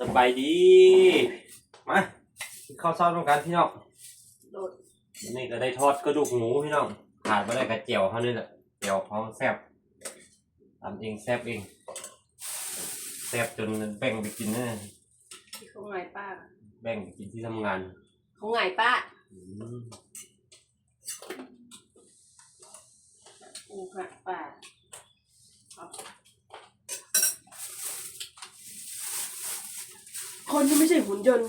สบายดี มากินข้าวเช้าต้องกันพี่น้องโดดวันนี้ก็ได้ทอดกระดูกหมูพี่น้องขาดไม่ได้กระเจียวเขานี่แหละเจียวพร้อมแซ่บทำเองแซ่บเองแซ่บจนแบ่งไปกินนะที่เขาไงป้าแบ่งไปกินที่ทำงานเขาไงป้าอืม อูค่ะป้าเอา คนที่ไม่ใช่หุ่นยนต์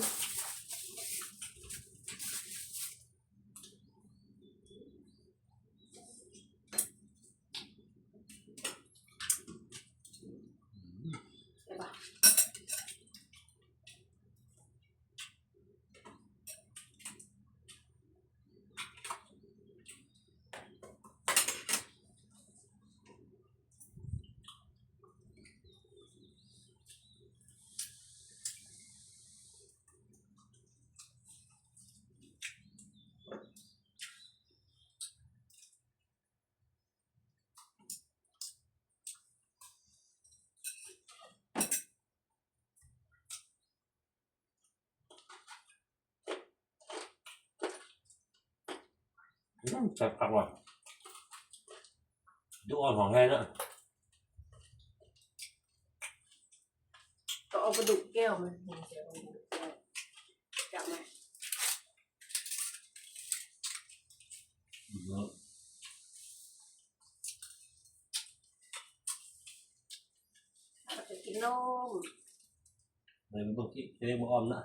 อืมแซ่บคักว่ะดูอ่อนของแท้เนอะก็เอากระดูกแก้วมาเห็นเดี๋ยวเอากระดูกแก้วจับมาอืมเราจะกินนมเลยเป็นพวกที่เรียกว่าอ้อมนะ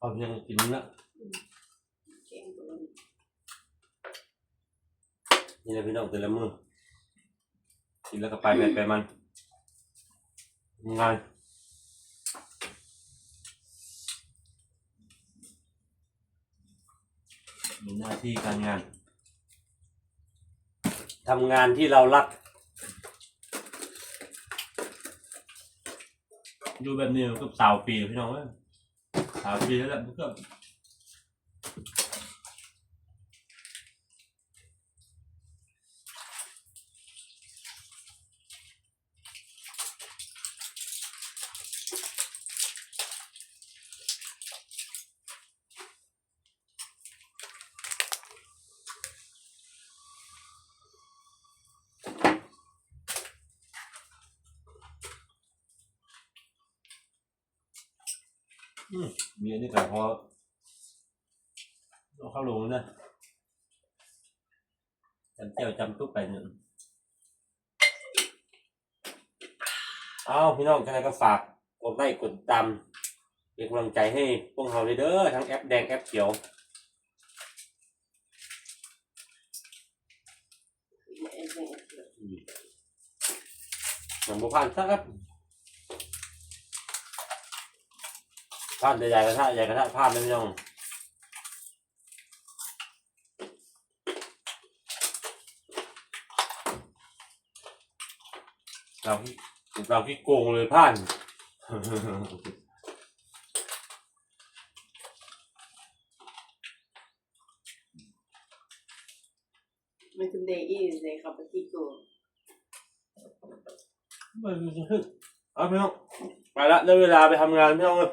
เอายังกินนะเก่งตัวนี้นี่นะพี่น้องแต่ละมือกินแล้วก็ไปไปไปมันงานมีหน้าที่การงานทำงานที่เรารัก ดูแบบนี้มันก็สาวปีพี่น้องเอ้ย สาวปีแมีอันนี้แต่พอเอาเข้าลงนะจำเจียวจำตุ๊กไปหนึ่งเอาพี่น้องกันก็ฝากกดไลค์กดตามเป็นกำลังใจให้พวกเราเลยเด้อทั้งแอปแดงแอปเขียวอ็นเอ็นอืมมันบ่ผ่านสักครั บผ่านแต่ใหญ่กระทะใหญ่กระทะผ่านเลยพี่น้องเราที่เราที่โกงเลยผ่านมันคือเดย์อีสเดย์ขับไปที่กูไม่รู้จะขึ้นเอาพี่น้องไปละได้เวลาไปทำงานพี่น้องเลย